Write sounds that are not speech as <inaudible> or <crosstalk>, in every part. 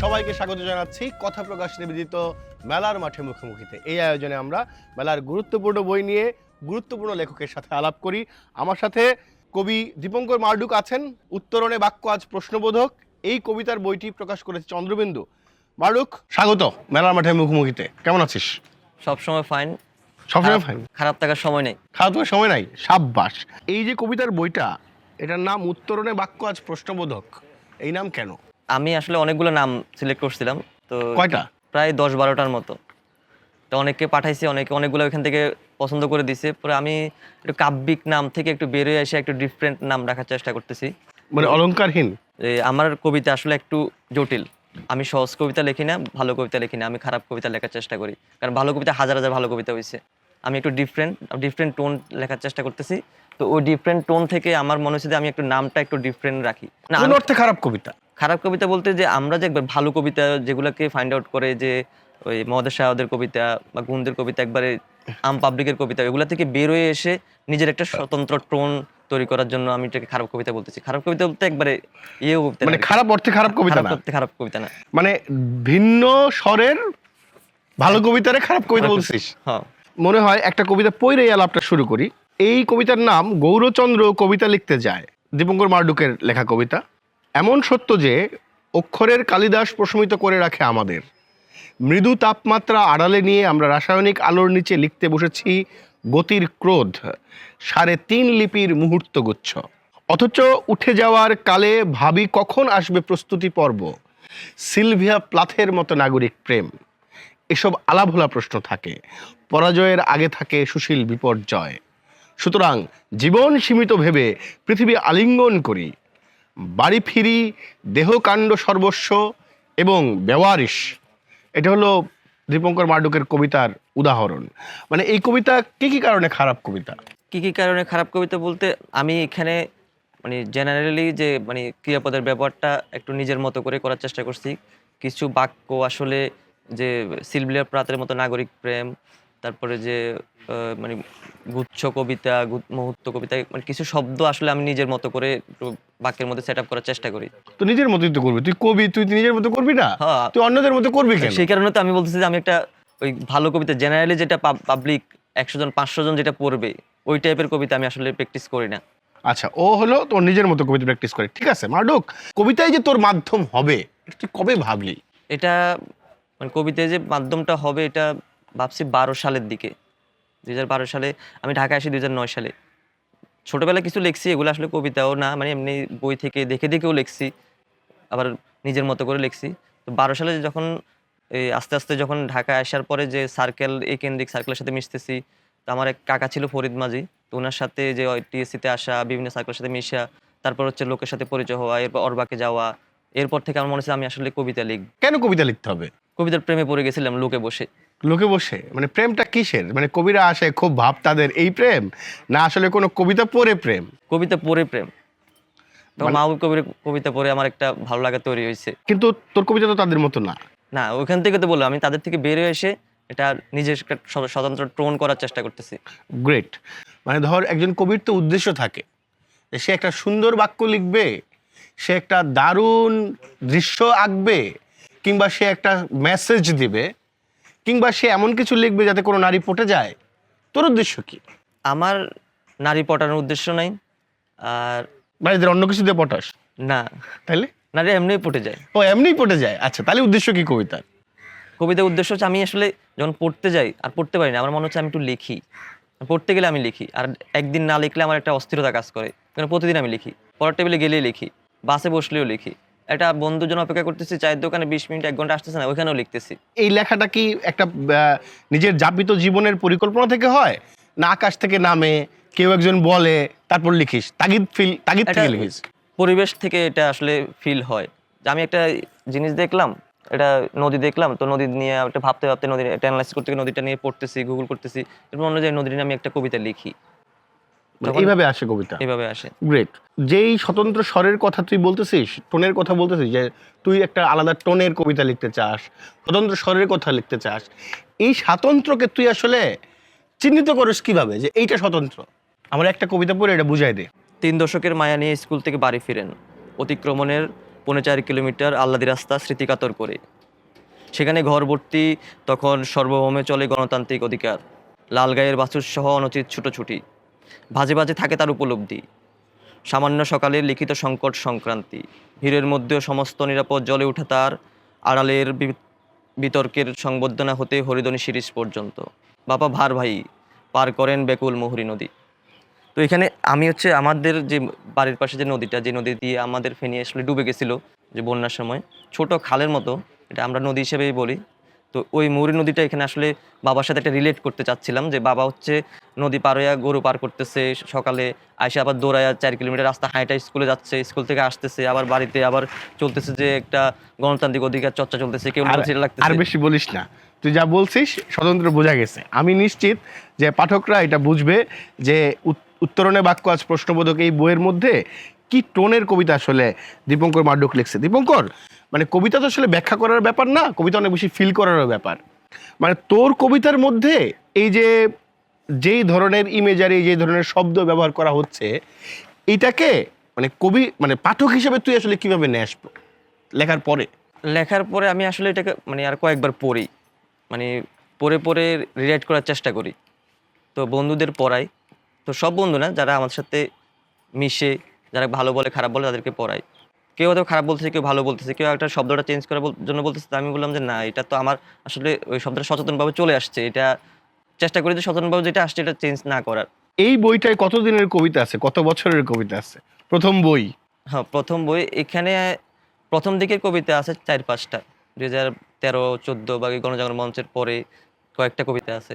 সবাইকে স্বাগত জানাচ্ছি। কথা প্রকাশ নিবেদিত মেলার মাঠে মুখোমুখিতে। এই আয়োজনে আমরা মেলার গুরুত্বপূর্ণ বই নিয়ে গুরুত্বপূর্ণ লেখকের সাথে আলাপ করি। আমার সাথে কবি দীপঙ্কর মার্ডুক আছেন। উত্তরণে বাক্য আজ প্রশ্নবোধক। এই কবিতার বইটি প্রকাশ করেছে চন্দ্রবিন্দু। মার্ডুক স্বাগত মেলার মাঠে মুখোমুখিতে। কেমন আছিস? সব সময় ফাইন সবসময় ফাইন খারাপ থাকার সময় নেই। খারাপ থাকার সময় নাই? সাব্বাস। এই যে কবিতার বইটা এটার নাম উত্তরণে বাক্য আজ প্রশ্নবোধক। এই নাম কেন? আমি আসলে অনেকগুলো নাম সিলেক্ট করছিলাম তো কয়টা? প্রায় দশ বারোটার মতো। তো অনেককে পাঠাইছি অনেকে অনেকগুলো এখান থেকে পছন্দ করে দিছে। পরে আমি একটু কাব্যিক নাম থেকে একটু বেরোয় এসে একটু ডিফারেন্ট নাম রাখার চেষ্টা করতেছি। মানে অলঙ্কারহীন আমার কবিতা আসলে একটু জটিল। আমি সহজ কবিতা লিখি না ভালো কবিতা লিখি না আমি খারাপ কবিতা লেখার চেষ্টা করি। কারণ ভালো কবিতা হাজার হাজার ভালো কবিতা হয়েছে আমি একটু ডিফারেন্ট ডিফারেন্ট টোন লেখার চেষ্টা করতেছি। তো ওই ডিফারেন্ট টোন থেকে আমার মনে হচ্ছে যে আমি একটু নামটা একটু ডিফারেন্ট রাখি। না কোন অর্থে খারাপ কবিতা? খারাপ কবিতা বলতে যে আমরা যে একবার ভালো কবিতা যেগুলোকে ফাইন্ড আউট করে যে ওই মহাদেশ কবিতা বা গুণদের কবিতা একবারে আম পাবলিকের কবিতা এগুলো থেকে বেরোয় এসে নিজের একটা স্বতন্ত্র টোন তৈরি করার জন্য আমি এটাকে খারাপ কবিতা বলতেছি। খারাপ কবিতা বলতে একবারে ইয়ে কবিতা মানে খারাপ অর্থে খারাপ কবিতা না? করতে খারাপ কবিতা না। মানে ভিন্ন স্বরের ভালো কবিতারে খারাপ কবিতা বলছিস? হ্যাঁ। মনে হয় একটা কবিতা এই আলাপটা শুরু করি। এই কবিতার নাম গৌরচন্দ্র কবিতা লিখতে যায় দীপঙ্কর মার্ডুকের লেখা কবিতা। এমন সত্য যে অক্ষরের কালিদাস প্রশমিত করে রাখে আমাদের। মৃদু তাপমাত্রা আড়ালে নিয়ে আমরা রাসায়নিক আলোর নিচে লিখতে বসেছি গতির ক্রোধ, সাড়ে তিন লিপির মুহূর্তগুচ্ছ। অথচ উঠে যাওয়ার কালে ভাবি কখন আসবে প্রস্তুতি পর্ব? সিলভিয়া প্লাথের মতো নাগরিক প্রেম। এসব আলাভোলা প্রশ্ন থাকে। পরাজয়ের আগে থাকে সুশীল বিপর্যয়। সুতরাং জীবন সীমিত ভেবে পৃথিবী আলিঙ্গন করি। বাড়ি ফিরি, দেহকাণ্ড সর্বস্ব এবং ব্যবহারিস এটা হলো দীপঙ্কর মাডুকের কবিতার উদাহরণ। মানে এই কবিতা কি কি কারণে খারাপ কবিতা? কি কি কারণে খারাপ কবিতা বলতে আমি এখানে মানে জেনারেলি যে মানে ক্রিয়াপদের ব্যবহারটা একটু নিজের মতো করে করার চেষ্টা করছি। কিছু বাক্য আসলে যে সিলভিলিয়ার প্রাতের মতো নাগরিক প্রেম তারপরে যে আহ, মানে গুচ্ছ কবিতা মুহূর্ত কবিতা মানে কিছু শব্দ আসলে আমি নিজের মতো করে বাক্যের মধ্যে সেট আপ করার চেষ্টা করি। তো নিজের মতোই তো করবি। তুই কবি তুই নিজের মতো করবি না? হ্যাঁ। তুই অন্যদের মতো করবি কেন? সেই কারণে তো আমি বলতেছি যে আমি একটা ওই ভালো কবিতা জেনারেলি যেটা পাবলিক একশো জন পাঁচশো জন যেটা পড়বে ওই টাইপের কবিতা আমি আসলে প্র্যাকটিস করি না। আচ্ছা ও হলো তোর নিজের মতো কবিতা প্র্যাকটিস করে। ঠিক আছে মার্ডুক কবিতায় যে তোর মাধ্যম হবে তুই কবে ভাবলি? এটা মানে কবিতায় যে মাধ্যমটা হবে এটা ভাবছি বারো সালের দিকে। দুই হাজার বারো সালে আমি ঢাকা আসি দুই হাজার নয় সালে। ছোটবেলায় কিছু লিখছি এগুলো আসলে কবিতাও না মানে এমনি বই থেকে দেখে দেখেও লিখছি আবার নিজের মতো করে লিখছি। তো বারো সালে যখন এই আস্তে আস্তে যখন ঢাকায় আসার পরে যে সার্কেল এই কেন্দ্রিক সার্কেলের সাথে মিশতেছি তো আমার এক কাকা ছিল ফরিদ মাঝি তো ওনার সাথে যে টিএসসিতে আসা বিভিন্ন সার্কেলের সাথে মিশা তারপর হচ্ছে লোকের সাথে পরিচয় হওয়া এরপর অরবাকে যাওয়া এরপর থেকে আমার মনে হচ্ছে আমি আসলে কবিতা লিখব। কেন কবিতা লিখতে হবে? কবিতার প্রেমে পড়ে গেছিলাম লোকে বসে। লোকে বসে মানে প্রেমটা কিসের? মানে কবিরা আসে খুব ভাব তাদের এই প্রেম না আসলে কোনো কবিতা পড়ে প্রেম? কবিতা পড়ে প্রেম। মানে- মাহবুব কবির কবিতা পড়ে আমার একটা ভালো লাগা তৈরি হয়েছে। কিন্তু তোর কবিতা তো তাদের মতো না। না ওইখান থেকে তো বললাম আমি তাদের থেকে বের হয়ে এসে এটা নিজের একটা স্বতন্ত্র টোন করার চেষ্টা করতেছি। গ্রেট মানে ধর একজন কবির তো উদ্দেশ্য থাকে সে একটা সুন্দর বাক্য লিখবে সে একটা দারুণ দৃশ্য আঁকবে কিংবা সে একটা মেসেজ দিবে কিংবা সে এমন কিছু লিখবে যাতে কোনো নারী পটে যায়? তোর উদ্দেশ্য কি? আমার নারী পটানোর উদ্দেশ্য নাই আর মানে এদের অন্য কিছু দিয়ে পটাস? না। তাইলে? নারী এমনিই পটে যায়। ও এমনিই পটে যায়। আচ্ছা তাহলে উদ্দেশ্য কি কবিতার? কবিতার উদ্দেশ্য হচ্ছে আমি আসলে যখন পড়তে যাই আর পড়তে পারি না আমার মনে হচ্ছে আমি একটু লিখি। পড়তে গেলে আমি লিখি আর একদিন না লিখলে আমার একটা অস্থিরতা কাজ করে। কারণ প্রতিদিন আমি লিখি পড়ার টেবিলে গেলেই লিখি বাসে বসলেও লিখি। একটা বন্ধুর জন্য অপেক্ষা করতেছি চায়ের দোকানে বিশ মিনিট এক ঘণ্টা আসতেছে না ওইখানেও লিখতেছি। এই লেখাটা কি একটা নিজের যাপিত জীবনের পরিকল্পনা থেকে হয়? না আকাশ থেকে নামে কেউ একজন বলে তারপর লিখিস। তাগিদ ফিল তাগিদ থেকে লিখিস। পরিবেশ থেকে এটা আসলে ফিল হয়। যে আমি একটা জিনিস দেখলাম এটা নদী দেখলাম তো নদী নিয়ে একটা ভাবতে ভাবতে নদী এটা অ্যানালাইসিস করতে গিয়ে নদীটা নিয়ে পড়তেছি গুগল করতেছি এরপর অন্য যে নদী নিয়ে আমি একটা কবিতা লিখি। এইভাবে আসে কবিতা। এভাবে আসে। গ্রেট যেই স্বতন্ত্র স্বরের কথা তুই বলতেছিস টোনের কথা বলতেছিস যে তুই একটা আলাদা টোনের কবিতা লিখতে চাস স্বতন্ত্র স্বরের কথা লিখতে চাস এই স্বাতন্ত্র্যকে তুই আসলে চিহ্নিত করিস কীভাবে? যে এইটা স্বতন্ত্র। আমার একটা কবিতা পড়ে এটা বুঝাই দে। তিন দশকের মায়া নিয়ে স্কুল থেকে বাড়ি ফিরেন। অতিক্রমণের পৌনে চার কিলোমিটার আল্লাদি রাস্তা স্মৃতিকাতর করে। সেখানে ঘরভর্তি তখন সর্বভৌমে চলে গণতান্ত্রিক অধিকার। লালগাঁয়ের বাছুর সহ অনুচিত ছুটোছুটি ভাজে ভাজে থাকে তার উপলব্ধি। সামান্য সকালের লিখিত সংকট সংক্রান্তি। ভিড়ের মধ্যেও সমস্ত নিরাপদ জলে উঠে তার আড়ালের বিতর্কের সংবর্ধনা হতে হরিদনী সিরিজ পর্যন্ত। বাবা ভার ভাই পার করেন বেকুল মুহুরী নদী। তো এখানে আমি হচ্ছে আমাদের যে বাড়ির পাশে যে নদীটা, যে নদী দিয়ে আমাদের ফেনী আসলে ডুবে গেছিল যে বন্যার সময়, ছোট খালের মতো, এটা আমরা নদী হিসেবেই বলি। তো ওই মৌরি নদীটা এখানে আসলে বাবার সাথে একটা রিলেট করতে চাচ্ছিলাম যে বাবা হচ্ছে নদী পার হইয়া গরু পার করতেছে সকালে আইসে আবার দৌড়াইয়া চার কিলোমিটার রাস্তা হাঁটা স্কুলে যাচ্ছে স্কুল থেকে আসতেছে আবার বাড়িতে আবার চলতেছে যে একটা গণতান্ত্রিক অধিকার চর্চা চলতেছে কেউ আর- বেশি বলিস না। তুই যা বলছিস স্বতন্ত্র বোঝা গেছে। আমি নিশ্চিত যে পাঠকরা এটা বুঝবে যে উত- উত্তরণে বাক্য আজ প্রশ্নবোধক এই বইয়ের মধ্যে কি টোনের কবিতা আসলে দীপঙ্কর মার্ডুক লিখছে। দীপঙ্কর মানে কবিতা তো আসলে ব্যাখ্যা করার ব্যাপার না, কবিতা অনেক বেশি ফিল করারও ব্যাপার। মানে তোর কবিতার মধ্যে এই যে, যেই ধরনের ইমেজারি যেই ধরনের শব্দ ব্যবহার করা হচ্ছে, এটাকে মানে কবি মানে পাঠক হিসেবে তুই আসলে কীভাবে নেস লেখার পরে? লেখার পরে আমি আসলে এটাকে মানে আর কয়েকবার পড়ি। মানে পড়ে পড়ে রিলেট করার চেষ্টা করি। তো বন্ধুদের পড়াই। তো সব বন্ধু না, যারা আমার সাথে মিশে, যারা ভালো বলে খারাপ বলে তাদেরকে পড়াই। কেউ হয়তো খারাপ বলতেছে কেউ ভালো বলতেছে কেউ একটা শব্দটা চেঞ্জ করার জন্য বলতেছে আমি বললাম যে না এটা তো আমার আসলে ওই শব্দটা সচেতনভাবে চলে আসছে এটা চেষ্টা করি যে সচেতনভাবে যেটা আসছে এটা চেঞ্জ না করার। এই বইটায় কতদিনের কবিতা আছে? কত বছরের কবিতা আছে? প্রথম বই? হ্যাঁ প্রথম বই এখানে প্রথম দিকের কবিতা আছে চার পাঁচটা দুই হাজার তেরো চোদ্দ বা গণজাগরণ মঞ্চের পরে কয়েকটা কবিতা আছে।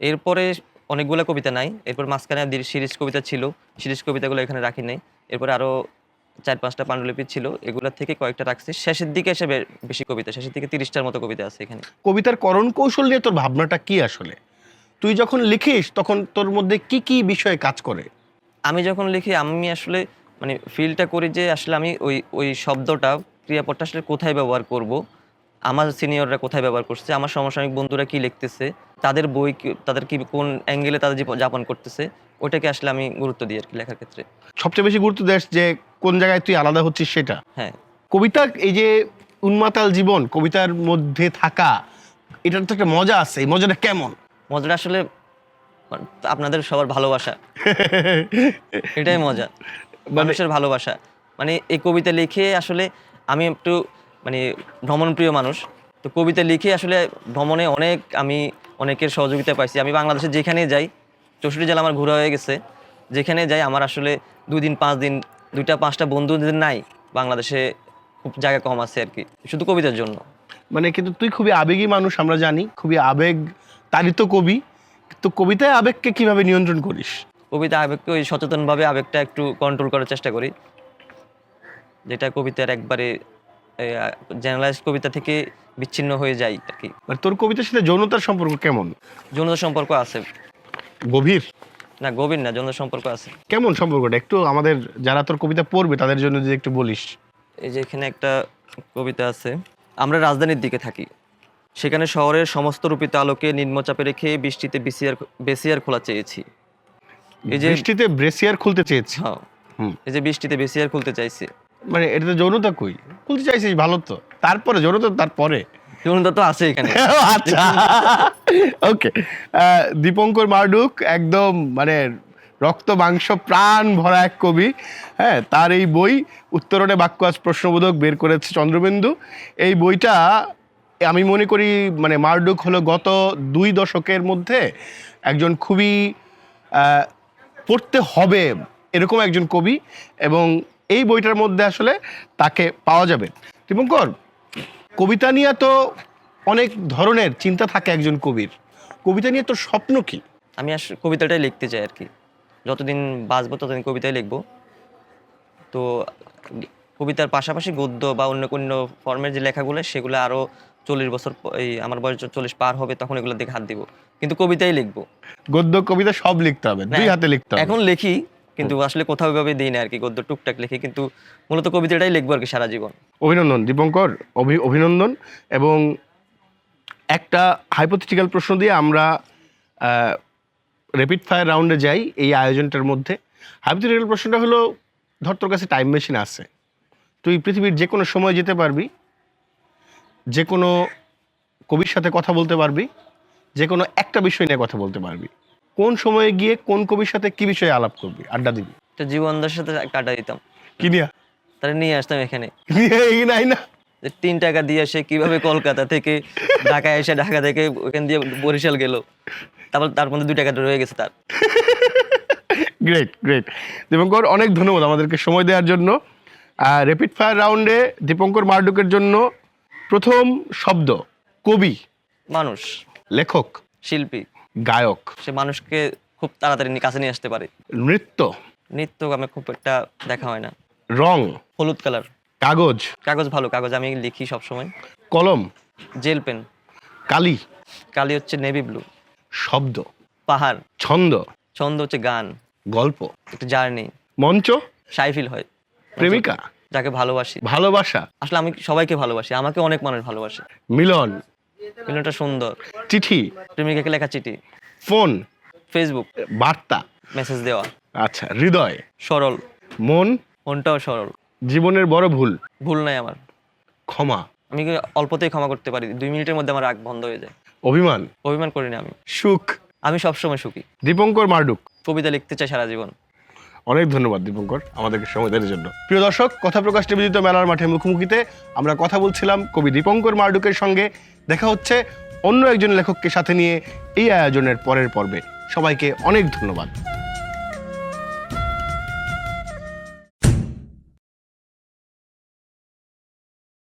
এরপরে অনেকগুলো কবিতা নাই এরপর মাঝখানে সিরিজ কবিতা ছিল সিরিজ কবিতাগুলো এখানে রাখি নাই এরপরে আরও চার পাঁচটা পাণ্ডুলিপি ছিল এগুলোর থেকে কয়েকটা রাখছি। শেষের দিকে এসে বেশি কবিতা শেষের দিকে তিরিশটার মতো কবিতা আছে এখানে। কবিতার করণ কৌশল নিয়ে তোর ভাবনাটা কি আসলে? তুই যখন লিখিস তখন তোর মধ্যে কি কি বিষয়ে কাজ করে? আমি যখন লিখি আমি আসলে মানে ফিলটা করি যে আসলে আমি ওই ওই শব্দটা ক্রিয়াপদটা আসলে কোথায় ব্যবহার করব? আমার সিনিয়ররা কোথায় ব্যবহার করছে আমার সমসাময়িক বন্ধুরা কি লিখতেছে তাদের বই তাদের কি কোন অ্যাঙ্গেলে তাদের জীবন যাপন করতেছে ওইটাকে আসলে আমি গুরুত্ব দিই আর কি লেখার ক্ষেত্রে। সবচেয়ে বেশি গুরুত্ব দেশ যে কোন জায়গায় তুই আলাদা হচ্ছিস সেটা। হ্যাঁ। কবিতা এই যে উন্মাতাল জীবন কবিতার মধ্যে থাকা এটার তো একটা মজা আছে এই মজাটা কেমন? মজাটা আসলে মানে আপনাদের সবার ভালোবাসা। <laughs> এটাই মজা মানুষের ভালোবাসা। মানে এই কবিতা লিখে আসলে আমি একটু মানে ভ্রমণপ্রিয় মানুষ। তো কবিতা লিখে আসলে ভ্রমণে অনেক আমি অনেকের সহযোগিতা পাইছি। আমি বাংলাদেশে যেখানে যাই চৌষট্টি জেলা আমার ঘোরা হয়ে গেছে। যেখানে যাই আমার আসলে দুই দিন পাঁচ দিন দুইটা পাঁচটা বন্ধু যদি নাই। বাংলাদেশে খুব জায়গা কম আছে আর কি শুধু কবিতার জন্য। মানে কিন্তু তুই খুবই আবেগী মানুষ আমরা জানি। খুবই আবেগ তারিত কবি। তো কবিতায় আবেগকে কীভাবে নিয়ন্ত্রণ করিস? কবিতা আবেগকে ওই সচেতনভাবে আবেগটা একটু কন্ট্রোল করার চেষ্টা করি। যেটা কবিতার একবারে জেনারেলাইজ কবিতা থেকে বিচ্ছিন্ন হয়ে যায় আর কি। মানে তোর কবিতার সাথে যৌনতার সম্পর্ক কেমন? যৌনতা সম্পর্ক আছে। গভীর? না গভীর না যৌনতা সম্পর্ক আছে। কেমন সম্পর্কটা? একটু আমাদের যারা তোর কবিতা পড়বে তাদের জন্য যদি একটু বলিস। এই যে এখানে একটা কবিতা আছে আমরা রাজধানীর দিকে থাকি। সেখানে শহরের সমস্ত রূপিত আলোকে নিম্নচাপে রেখে বৃষ্টিতে বিসিআর বেসিয়ার খোলা চেয়েছি। এই যে বৃষ্টিতে ব্রেসিয়ার খুলতে চেয়েছি। হ্যাঁ। এই যে বৃষ্টিতে বেসিয়ার খুলতে চাইছি। মানে এটা তো যৌনতা কই? বলতে চাইছিস ভালো তো। তারপরে যৌনতা তারপরে। যৌনতা তো আছে এখানে। <laughs> আচ্ছা। ওকে দীপঙ্কর মার্ডুক একদম মানে রক্ত মাংস প্রাণ ভরা এক কবি। হ্যাঁ তার এই বই উত্তরণে বাক্য আজ প্রশ্নবোধক বের করেছে চন্দ্রবিন্দু। এই বইটা আমি মনে করি মানে মার্ডুক হলো গত দুই দশকের মধ্যে একজন খুবই পড়তে হবে এরকম একজন কবি এবং এই বইটার মধ্যে আসলে তাকে পাওয়া যাবে। দীপঙ্কর কবিতা নিয়ে তো অনেক ধরনের চিন্তা থাকে একজন কবির। কবিতা নিয়ে তোর স্বপ্ন কি? আমি আস কবিতাটাই লিখতে চাই আর কি যতদিন বাঁচবো ততদিন কবিতাই লিখব। তো কবিতার পাশাপাশি গদ্য বা অন্য কোনো ফর্মের যে লেখাগুলো সেগুলো আরও চল্লিশ বছর এই আমার বয়স চল্লিশ পার হবে তখন এগুলো দিকে হাত দিব। কিন্তু কবিতাই লিখব। গদ্য কবিতা সব লিখতে হবে দুই হাতে লিখতে হবে। এখন লিখি কিন্তু আসলে কোথাও ভাবে দিই না আর কি গদ্য টুকটাক লিখি কিন্তু মূলত কবিতাটাই লিখব আর কি সারা জীবন। অভিনন্দন দীপঙ্কর অভি অভিনন্দন এবং একটা হাইপোথেটিক্যাল প্রশ্ন দিয়ে আমরা র্যাপিড ফায়ার রাউন্ডে যাই এই আয়োজনটার মধ্যে। হাইপোথেটিক্যাল প্রশ্নটা হলো ধর তোর কাছে টাইম মেশিন আছে তুই পৃথিবীর যে কোনো সময় যেতে পারবি যে কোনো কবির সাথে কথা বলতে পারবি যে কোনো একটা বিষয় নিয়ে কথা বলতে পারবি। কোন সময়ে গিয়ে কোন কবির সাথে কি বিষয়ে আলাপ করবি? আড্ডা দিবি? তো জীবনদার সাথে কাটা দিতাম। কি নিয়া? তাহলে নিয়ে আসতাম এখানে। নিয়ে নাই না। যে তিন টাকা দিয়ে সে কীভাবে কলকাতা থেকে ঢাকায় এসে ঢাকা থেকে ওখান দিয়ে বরিশাল গেল। তারপর তার মধ্যে দুই টাকা রয়ে গেছে তার। গ্রেট গ্রেট দীপঙ্কর অনেক ধন্যবাদ আমাদেরকে সময় দেওয়ার জন্য। আর র্যাপিড ফায়ার রাউন্ডে দীপঙ্কর মার্ডুকের জন্য প্রথম শব্দ কবি? মানুষ। লেখক? শিল্পী। গায়ক। সে মানুষকে খুব তাড়াতাড়ি কাছে নিয়ে আসতে পারে। নৃত্য? নৃত্য আমি খুব একটা দেখা হয় না। রং? হলুদ কালার। কাগজ? কাগজ ভালো কাগজ আমি লিখি সব সময় কলম? Gel pen. কালি? কালি হচ্ছে নেভি ব্লু। শব্দ? পাহাড়। ছন্দ? ছন্দ হচ্ছে গান। গল্প? একটা জার্নি। মঞ্চ? সাইফিল হয়। প্রেমিকা? যাকে ভালোবাসি। ভালোবাসা? আসলে আমি সবাইকে ভালোবাসি আমাকে অনেক মানুষ ভালোবাসে। মিলন? মিলনটা সুন্দর। চিঠি? প্রেমিকাকে লেখা চিঠি। ফোন? ফেসবুক বার্তা? মেসেজ দেওয়া। আচ্ছা হৃদয়? সরল। মন? মনটাও সরল। জীবনের বড় ভুল? ভুল নাই আমার। ক্ষমা? আমি অল্পতেই ক্ষমা করতে পারি? দুই মিনিটের মধ্যে আমার রাগ বন্ধ হয়ে যায়। অভিমান? অভিমান করি না আমি। সুখ? আমি সবসময় সুখী। দীপঙ্কর মার্ডুক? কবিতা লিখতে চাই সারা জীবন। অনেক ধন্যবাদ দীপঙ্কর আমাদেরকে সময় দেওয়ার জন্য। প্রিয় দর্শক, কথা প্রকাশ নিবেদিত মেলার মাঠে মুখোমুখিতে আমরা কথা বলছিলাম কবি দীপঙ্কর মার্ডুকের সঙ্গে। দেখা হচ্ছে অন্য একজন লেখককে সাথে নিয়ে এই আয়োজনের পরের পর্বে। সবাইকে অনেক ধন্যবাদ।